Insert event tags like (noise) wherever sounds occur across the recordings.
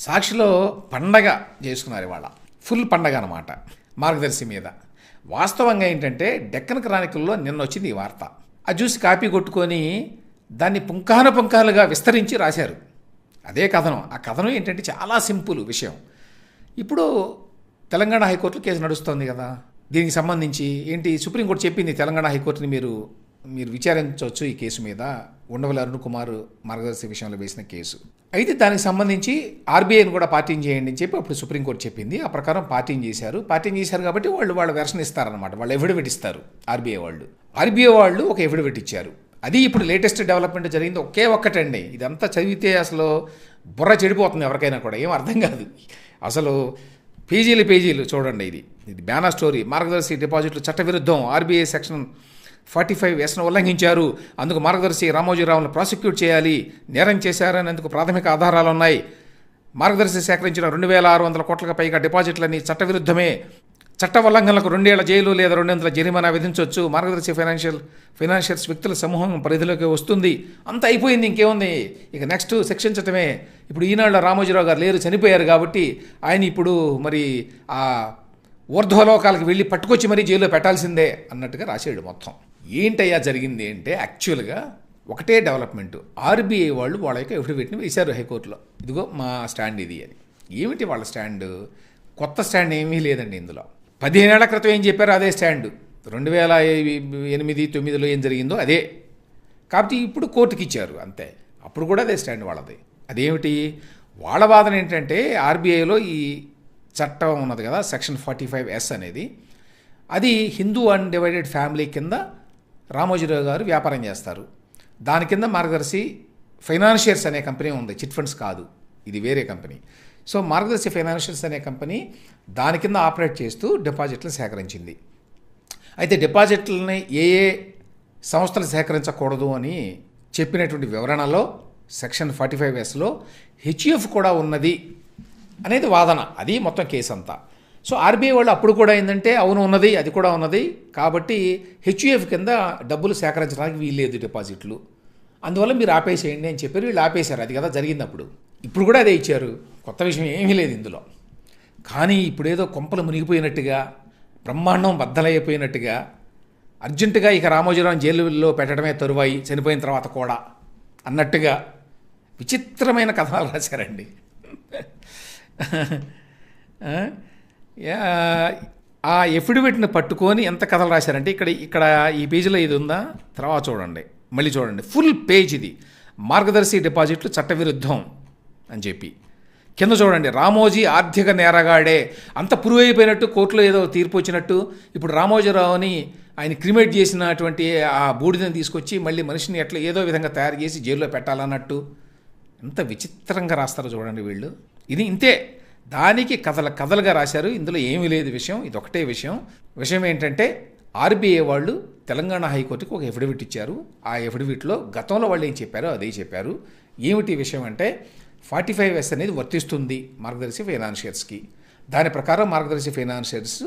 సాక్షిలో పండగ చేసుకున్నారు ఇవాళ. ఫుల్ పండగ అనమాట మార్గదర్శి మీద. వాస్తవంగా ఏంటంటే డెక్కన్ క్రానికల్లో నిన్న వచ్చింది ఈ వార్త. అది చూసి కాపీ కొట్టుకొని దాన్ని పుంకాన పుంఖాలుగా విస్తరించి రాశారు. అదే కథనం. ఆ కథనం ఏంటంటే చాలా సింపుల్ విషయం. ఇప్పుడు తెలంగాణ హైకోర్టులో కేసు నడుస్తోంది కదా. దీనికి సంబంధించి ఏంటి? సుప్రీంకోర్టు చెప్పింది తెలంగాణ హైకోర్టుని మీరు మీరు విచారించవచ్చు ఈ కేసు మీద ఉండవల అరుణ్ కుమార్ మార్గదర్శి విషయంలో వేసిన కేసు. అయితే దానికి సంబంధించి ఆర్బీఐని కూడా పార్టీని చేయండి అని చెప్పి అప్పుడు సుప్రీంకోర్టు చెప్పింది. ఆ ప్రకారం పార్టీని చేశారు. పార్టీని చేశారు కాబట్టి వాళ్ళు వాళ్ళ వెర్షన్ ఇస్తారనమాట వాళ్ళు ఎఫిడవిట్ ఇస్తారు ఆర్బీఐ వాళ్ళు. ఆర్బీఐ వాళ్ళు ఒక ఎఫిడవిట్ ఇచ్చారు. అది ఇప్పుడు లేటెస్ట్ డెవలప్మెంట్ జరిగింది. ఒకే ఒక్కటండి. ఇదంతా చదివితే అసలు బుర్ర చెడిపోతుంది ఎవరికైనా కూడా. ఏం అర్థం కాదు. అసలు పేజీలు పేజీలు చూడండి ఇది. ఇది బ్యానా స్టోరీ. మార్గదర్శి డిపాజిట్లు చట్టవిరుద్ధం. ఆర్బీఐ సెక్షన్ ఫార్టీ ఫైవ్ ఎస్ను ఉల్లంఘించారు. అందుకు మార్గదర్శి రామోజీరావును ప్రాసిక్యూట్ చేయాలి. నేరం చేశారనేందుకు ప్రాథమిక ఆధారాలు ఉన్నాయి మార్గదర్శి సేకరించిన రెండు వేల ఆరు వందల కోట్లకు పైగా డిపాజిట్లని చట్టవిరుద్ధమే. చట్ట ఉల్లంఘనలకు రెండేళ్ళ జైలు లేదా రెండొందల జరిమానా విధించవచ్చు మార్గదర్శి ఫైనాన్షియల్ ఫైనాన్షియల్స్ వ్యక్తుల సమూహం పరిధిలోకి వస్తుంది. అంత అయిపోయింది ఇంకేముంది? ఇక నెక్స్ట్ శిక్షించటమే. ఇప్పుడు ఈనాడు రామోజీరావు గారు లేరు చనిపోయారు కాబట్టి ఆయన ఇప్పుడు మరి ఆ ఊర్ధ్వలోకాలకు వెళ్ళి పట్టుకొచ్చి మరీ జైల్లో పెట్టాల్సిందే అన్నట్టుగా రాశాడు మొత్తం. ఏంటయ్యా జరిగింది అంటే యాక్చువల్గా ఒకటే డెవలప్మెంట్ ఆర్బీఐ వాళ్ళు వాళ్ళ యొక్క ఎఫిడవిట్ని వేశారు హైకోర్టులో. ఇదిగో మా స్టాండ్ ఇది అని. ఏమిటి వాళ్ళ స్టాండ్ కొత్త స్టాండ్ ఏమీ లేదండి ఇందులో. పదిహేనేళ్ళ క్రితం ఏం చెప్పారో అదే స్టాండ్ రెండు వేల ఎనిమిది తొమ్మిదిలో ఏం జరిగిందో అదే. కాబట్టి ఇప్పుడు కోర్టుకి ఇచ్చారు అంతే. అప్పుడు కూడా అదే స్టాండ్ వాళ్ళది. అదేమిటి? వాళ్ళ వాదన ఏంటంటే ఆర్బీఐలో ఈ చట్టం ఉన్నది కదా సెక్షన్ ఫార్టీ ఫైవ్ ఎస్ అనేది. అది హిందూ అన్డివైడెడ్ ఫ్యామిలీ కింద రామోజీరావు గారు వ్యాపారం చేస్తారు. దాని కింద మార్గదర్శి ఫైనాన్షియర్స్ అనే కంపెనీ ఉంది. చిట్ ఫండ్స్ కాదు. ఇది వేరే కంపెనీ. సో మార్గదర్శి ఫైనాన్షియల్స్ అనే కంపెనీ దాని కింద ఆపరేట్ చేస్తూ డిపాజిట్లు సేకరించింది. అయితే డిపాజిట్లని ఏ ఏ సంస్థలు సేకరించకూడదు అని చెప్పినటువంటి వివరణలో సెక్షన్ ఫార్టీ ఫైవ్ ఎస్లో హెచ్యుఎఫ్ కూడా ఉన్నది అనేది వాదన. అది మొత్తం కేసు అంతా సో ఆర్బీఐ వాళ్ళు అప్పుడు కూడా ఏంటంటే అవును ఉన్నది అది కూడా ఉన్నది. కాబట్టి హెచ్యుఎఫ్ కింద డబ్బులు సేకరించడానికి వీల్లేదు డిపాజిట్లు. అందువల్ల మీరు ఆపేసేయండి అని చెప్పారు. వీళ్ళు ఆపేశారు. అది కదా జరిగింది అప్పుడు ఇప్పుడు కూడా అదే ఇచ్చారు. కొత్త విషయం ఏమీ లేదు ఇందులో. కానీ ఇప్పుడేదో కొంపలు మునిగిపోయినట్టుగా బ్రహ్మాండం బద్దలైపోయినట్టుగా అర్జెంటుగా ఇక రామోజీరావు జైలులో పెట్టడమే తరువాయి చనిపోయిన తర్వాత కూడా అన్నట్టుగా విచిత్రమైన కథనాలు రాశారండి. (laughs) ఆ, ఎఫిడవిట్ని పట్టుకొని ఎంత కథలు రాశారంటే ఇక్కడ ఇక్కడ ఈ పేజీలో ఇది ఉందా? తర్వాత చూడండి. మళ్ళీ చూడండి. ఫుల్ పేజ్ ఇది. మార్గదర్శి డిపాజిట్లు చట్టవిరుద్ధం అని చెప్పి. కింద చూడండి. రామోజీ ఆర్థిక నేరగాడే. అంత ప్రూవ్ అయిపోయినట్టు కోర్టులో ఏదో తీర్పు వచ్చినట్టు. ఇప్పుడు రామోజీరావుని ఆయన క్రిమేట్ చేసినటువంటి ఆ బూడిదని తీసుకొచ్చి మళ్ళీ మనిషిని ఎట్లా ఏదో విధంగా తయారు చేసి జైల్లో పెట్టాలన్నట్టు. ఎంత విచిత్రంగా రాస్తారో చూడండి వీళ్ళు. ఇది ఇంతే. దానికి కథల కథలుగా రాశారు. ఇందులో ఏమీ లేదు విషయం. ఇది ఒకటే విషయం. విషయం ఏంటంటే ఆర్బీఐ వాళ్ళు తెలంగాణ హైకోర్టుకి ఒక ఎఫిడవిట్ ఇచ్చారు. ఆ ఎఫిడవిట్లో గతంలో వాళ్ళు ఏం చెప్పారో అదే చెప్పారు. ఏమిటి విషయం అంటే ఫార్టీ ఫైవ్ ఎస్ అనేది వర్తిస్తుంది మార్గదర్శి ఫైనాన్షియర్స్కి దాని ప్రకారం మార్గదర్శి ఫైనాన్షియర్స్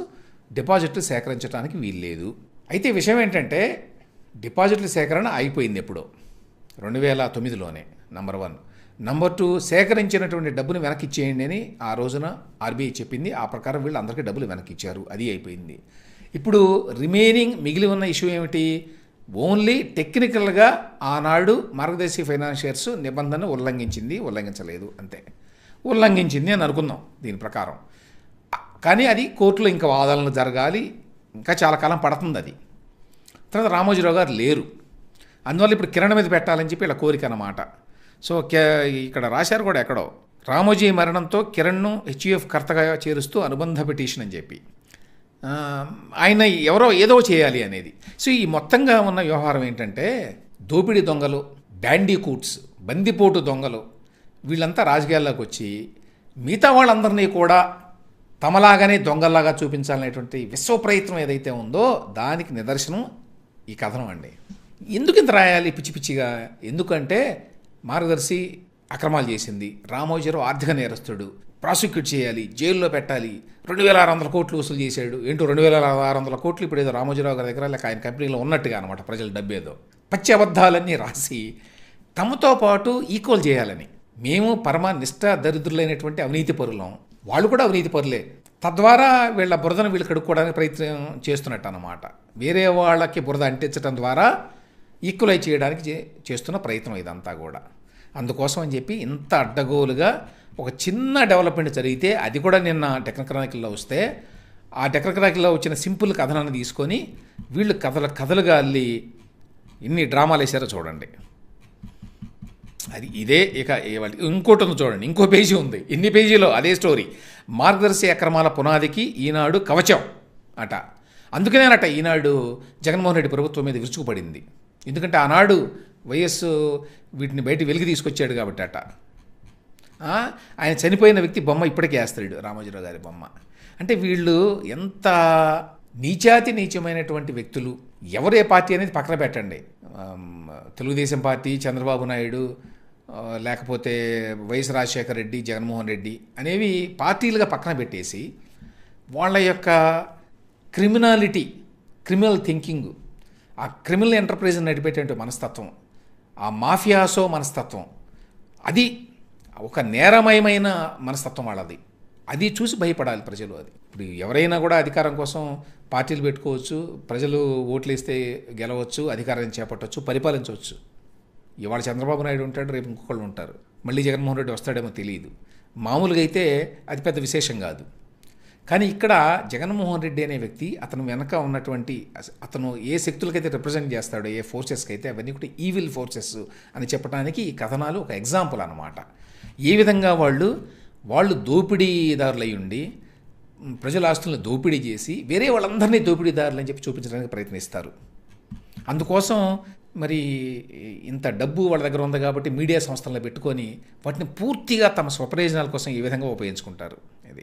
డిపాజిట్లు సేకరించడానికి వీల్లేదు. అయితే విషయం ఏంటంటే డిపాజిట్ల సేకరణ అయిపోయింది ఎప్పుడో. రెండు వేల తొమ్మిదిలోనే నంబర్ వన్. నంబర్ టూ సేకరించినటువంటి డబ్బును వెనక్కి ఇచ్చేయండి అని ఆ రోజున ఆర్బీఐ చెప్పింది. ఆ ప్రకారం వీళ్ళు అందరికీ డబ్బులు వెనక్కి ఇచ్చారు అది అయిపోయింది. ఇప్పుడు రిమైనింగ్ మిగిలి ఉన్న ఇష్యూ ఏమిటి? ఓన్లీ టెక్నికల్గా ఆనాడు మార్గదర్శి ఫైనాన్షియర్స్ నిబంధన ఉల్లంఘించింది ఉల్లంఘించలేదు. అంతే. ఉల్లంఘించింది అని అనుకుందాం దీని ప్రకారం. కానీ అది కోర్టులో ఇంకా వాదనలు జరగాలి. ఇంకా చాలా కాలం పడుతుంది అది. తర్వాత రామోజీరావు గారు లేరు. అందువల్ల ఇప్పుడు కిరణ్ మీద పెట్టాలని చెప్పి ఇలా కోరిక అన్నమాట. సో కే- ఇక్కడ రాశారు కూడా ఎక్కడో. రామోజీ మరణంతో కిరణ్ను హెచ్యుఎఫ్ కర్తగా చేరుస్తూ అనుబంధ పిటిషన్ అని చెప్పి. ఆయన ఎవరో ఏదో చేయాలి అనేది. సో ఈ మొత్తంగా ఉన్న వ్యవహారం ఏంటంటే దోపిడీ దొంగలు బ్యాండీ కూట్స్ బందిపోటు దొంగలు వీళ్ళంతా రాజకీయాల్లోకి వచ్చి మిగతా వాళ్ళందరినీ కూడా తమలాగానే దొంగల్లాగా చూపించాలనేటువంటి విశ్వ ప్రయత్నం ఏదైతే ఉందో దానికి నిదర్శనం ఈ కథనం అండి. ఎందుకు ఇంత రాయాలి పిచ్చి పిచ్చిగా? ఎందుకంటే మార్గదర్శి అక్రమాలు చేసింది. రామోజీరావు ఆర్థిక నేరస్తుడు. ప్రాసిక్యూట్ చేయాలి జైల్లో పెట్టాలి. రెండు వేల ఆరు వందల కోట్లు వసూలు చేశాడు. ఏంటో రెండు వేల ఆరు వందల కోట్లు ఇప్పుడు ఏదో రామోజీరావు గారి దగ్గర లేక ఆయన కంపెనీలో ఉన్నట్టుగా అనమాట ప్రజల డబ్బేదో పచ్చి అబద్ధాలన్నీ రాసి తమతో పాటు ఈక్వల్ చేయాలని. మేము పరమ నిష్ఠ దరిద్రులైనటువంటి అవినీతి పరులం. వాళ్ళు కూడా అవినీతి పరులే. తద్వారా వీళ్ళ బురదను వీళ్ళు కడుక్కోవడానికి ప్రయత్నం చేస్తున్నట్టు అనమాట. వేరే వాళ్ళకి బురద అంటించడం ద్వారా ఈక్వలైజ్ చేయడానికి చే- చేస్తున్న ప్రయత్నం ఇదంతా కూడా. అందుకోసం అని చెప్పి ఇంత అడ్డగోలుగా ఒక చిన్న డెవలప్మెంట్ జరిగితే అది కూడా నిన్న టెక్నక్రానికల్లో వస్తే ఆ టెక్నక్రానికల్లో వచ్చిన సింపుల్ కథనాన్ని తీసుకొని వీళ్ళు కథలు కథలుగా అల్లి ఇన్ని డ్రామాలు వేసారో చూడండి. అది ఇదే ఇక ఇంకోటి ఉంది చూడండి ఇంకో పేజీ ఉంది. ఇన్ని పేజీలో? అదే స్టోరీ. మార్గదర్శి అక్రమాల పునాదికి ఈనాడు కవచం అట. అందుకనేనట ఈనాడు జగన్మోహన్ రెడ్డి ప్రభుత్వం మీద విరుచుకుపడింది. ఎందుకంటే ఆనాడు వైఎస్ వీటిని బయట వెలికి తీసుకొచ్చాడు కాబట్టి అట ఆయన చనిపోయిన వ్యక్తి బొమ్మ ఇప్పటికే వేస్తాడు రామోజీరావు గారి బొమ్మ. అంటే వీళ్ళు ఎంత నీచాతి నీచమైనటువంటి వ్యక్తులు ఎవరే పార్టీ అనేది పక్కన పెట్టండి. తెలుగుదేశం పార్టీ చంద్రబాబు నాయుడు లేకపోతే వైఎస్ రాజశేఖర రెడ్డి జగన్మోహన్ రెడ్డి అనేవి పార్టీలుగా పక్కన పెట్టేసి వాళ్ళ యొక్క క్రిమినాలిటీ క్రిమినల్ థింకింగ్ ఆ క్రిమినల్ ఎంటర్ప్రైజ్ నడిపేటువంటి మనస్తత్వం ఆ మాఫియాసో మనస్తత్వం. అది ఒక నేరమయమైన మనస్తత్వం వాళ్ళది. అది చూసి భయపడాలి ప్రజలు అది. ఇప్పుడు ఎవరైనా కూడా అధికారం కోసం పార్టీలు పెట్టుకోవచ్చు ప్రజలు ఓట్లు వేస్తే గెలవచ్చు అధికారాన్ని చేపట్టవచ్చు పరిపాలించవచ్చు. ఇవాళ చంద్రబాబు నాయుడు ఉంటాడు రేపు ఇంకొకళ్ళు ఉంటారు. మళ్ళీ జగన్మోహన్ రెడ్డి వస్తాడేమో తెలియదు మామూలుగా అయితే అది పెద్ద విశేషం కాదు. కానీ ఇక్కడ జగన్మోహన్ రెడ్డి అనే వ్యక్తి అతను వెనక ఉన్నటువంటి అతను ఏ శక్తులకైతే రిప్రజెంట్ చేస్తాడో ఏ ఫోర్సెస్కి అయితే అవన్నీ కూడా ఈవిల్ ఫోర్సెస్ అని చెప్పడానికి ఈ కథనాలు ఒక ఎగ్జాంపుల్ అన్నమాట. ఏ విధంగా వాళ్ళు వాళ్ళు దోపిడీదారులై ఉండి ప్రజల ఆస్తులను దోపిడీ చేసి వేరే వాళ్ళందరినీ దోపిడీదారులు అని చెప్పి చూపించడానికి ప్రయత్నిస్తారు. అందుకోసం మరి ఇంత డబ్బు వాళ్ళ దగ్గర ఉంది కాబట్టి మీడియా సంస్థలను పెట్టుకొని వాటిని పూర్తిగా తమ స్వప్రయోజనాల కోసం ఈ విధంగా ఉపయోగించుకుంటారు. ఇది